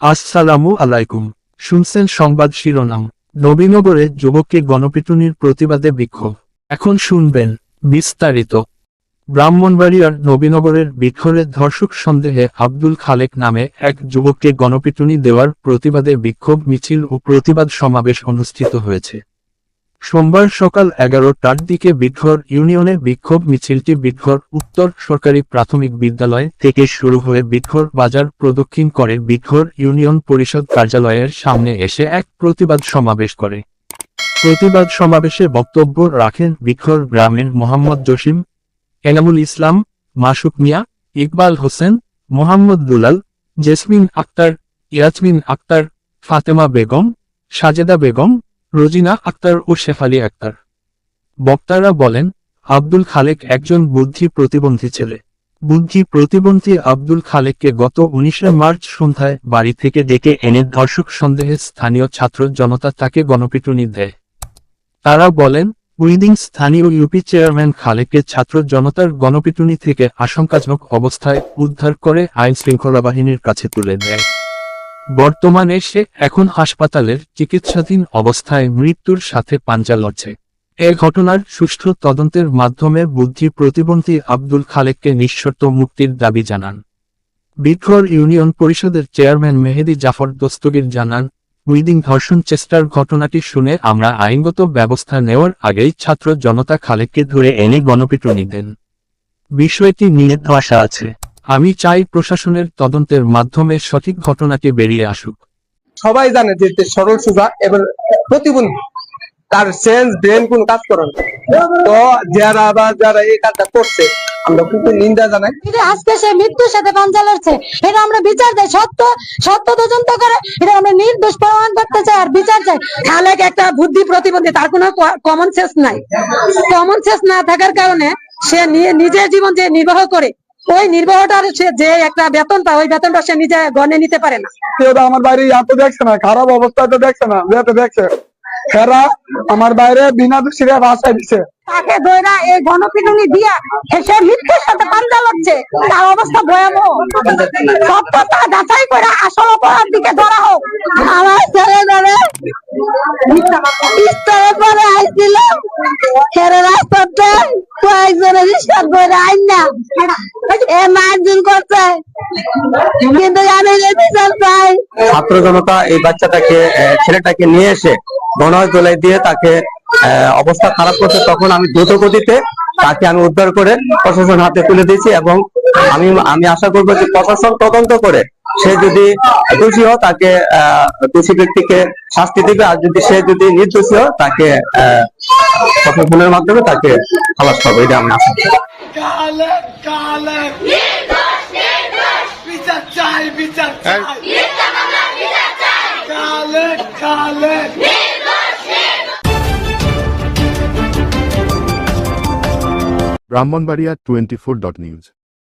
আসসালামু আলাইকুম। শুনছেন সংবাদ শিরোনাম। নবীনগরে যুবককে গণপিটুনির প্রতিবাদে বিক্ষোভ। এখন শুনবেন বিস্তারিত। ব্রাহ্মণবাড়িয়ার নবীনগরের বিক্ষোভে ধর্ষক সন্দেহে আব্দুল খালেক নামে এক যুবককে গণপিটুনি দেওয়ার প্রতিবাদে বিক্ষোভ, মিছিল ও প্রতিবাদ সমাবেশ অনুষ্ঠিত হয়েছে। সোমবার সকাল এগারোটার দিকে বিঘর ইউনিয়নে বিক্ষোভ মিছিলটি বিঘর উত্তর সরকারি প্রাথমিক বিদ্যালয় থেকে শুরু হয়ে বিঘর বাজার প্রদক্ষিণ করে বিঘর ইউনিয়ন পরিষদ কার্যালয়ের সামনে এসে এক প্রতিবাদ সমাবেশ করে। প্রতিবাদ সমাবেশে বক্তব্য রাখেন বিঘর গ্রামের মোহাম্মদ জসিম, এনামুল ইসলাম, মাসুক মিয়া, ইকবাল হোসেন, মোহাম্মদ দুলাল, জেসমিন আক্তার, ইয়াসমিন আক্তার, ফাতেমা বেগম, সাজেদা বেগম রোজিনা আক্তার ও শেফালি আক্তার। বক্তারা বলেন, আব্দুল খালেক একজন বুদ্ধি প্রতিবন্ধী ছেলে। বুদ্ধি প্রতিবন্ধী আব্দুল খালেককে গত উনিশে মার্চ সন্ধ্যায় বাড়ি থেকে ডেকে এনে ধর্ষক সন্দেহে স্থানীয় ছাত্র জনতা তাকে গণপিটুনি দেয়। তারা বলেন উইদিন স্থানীয় ইউপি চেয়ারম্যান খালেককে ছাত্র জনতার গণপিটুনি থেকে আশঙ্কাজনক অবস্থায় উদ্ধার করে আইন শৃঙ্খলা বাহিনীর কাছে তুলে দেয়। বর্তমানে সে এখন হাসপাতালের চিকিৎসাধীন অবস্থায় মৃত্যুর সাথে পাঞ্জা লড়ছে। এ ঘটনার সুষ্ঠু তদন্তের মাধ্যমে বুদ্ধি প্রতিবন্ধী আব্দুল খালেককে নিঃশর্ত মুক্তির দাবি জানান। বিটঘর ইউনিয়ন পরিষদের চেয়ারম্যান মেহেদি জাফর দস্তগীর জানান উইদিং ধর্ষণ চেষ্টার ঘটনাটি শুনে আমরা আইনগত ব্যবস্থা নেওয়ার আগেই ছাত্র জনতা খালেককে ধরে এনে গণপিটুনি দেন। বিষয়টি নিয়ে ধোয়াশা আছে। আমি চাই প্রশাসনের তদন্তের মাধ্যমে সঠিক ঘটনাটি বেরিয়ে আসুক। সবাই জানে যে সরল সুজা এবং প্রতিবন্ধী তার সেন্স ব্রেন কোন কাজ করে তো যারা বা যারা এই কাজটা করছে আমরা কিন্তু নিন্দা জানাই। এটা আজকে সে মৃত্যুর সাথে পাঞ্জা লড়ছে। এটা আমরা বিচার চাই সত্য সত্য তদন্ত করে। এটা আমরা নির্দোষ প্রমাণ করতে চাই আর বিচার চাই। একটা বুদ্ধি প্রতিবন্ধী তার কোনো কমন সেন্স নাই। কমন সেন্স না থাকার কারণে সে নিয়ে নিজের জীবন যে নির্বাহ করে ওই নির্বাহটার সে যে একটা বেতন পায় ওই বেতনটা সে নিজে গণে নিতে পারে না। কেউ আমার বাইরে এত দেখছে না খারাপ অবস্থায় তো দেখছে না যেতে দেখছে। এরা আমার বাইরে বিনা দোষীরা ভাষায় দিছে। তাকে দইরা এই গণপিটুনি দিয়া সে সাথে পাঞ্জা লড়ছে তার অবস্থা ভয়াবহ। সত্যতা যাচাই করে আসল অপরাধ দিকে ধরা হোক। আমার ছেলে ছাত্র জনতা এই বাচ্চাটাকে ছেলেটাকে নিয়ে এসে গণহাস দোলাই দিয়ে তাকে অবস্থা খারাপ করছে, তখন আমি দ্রুত গতিতে তাকে আমি উদ্ধার করে প্রশাসন হাতে তুলে দিয়েছি এবং আমি আমি আশা করব যে প্রশাসন তদন্ত করে সে যদি দোষী হয় তাকে আহ, দোষী ব্যক্তিকে শাস্তি দিবে। আর যদি সে যদি নির্দোষী হয় তাকে আহ, প্রশাসনের মাধ্যমে তাকে খালাস পাবো। এটা আমি আশা করি। কালে কালে বিচার চাই বিচার চাই। কালে কালে Brahmanbaria twenty four dot news.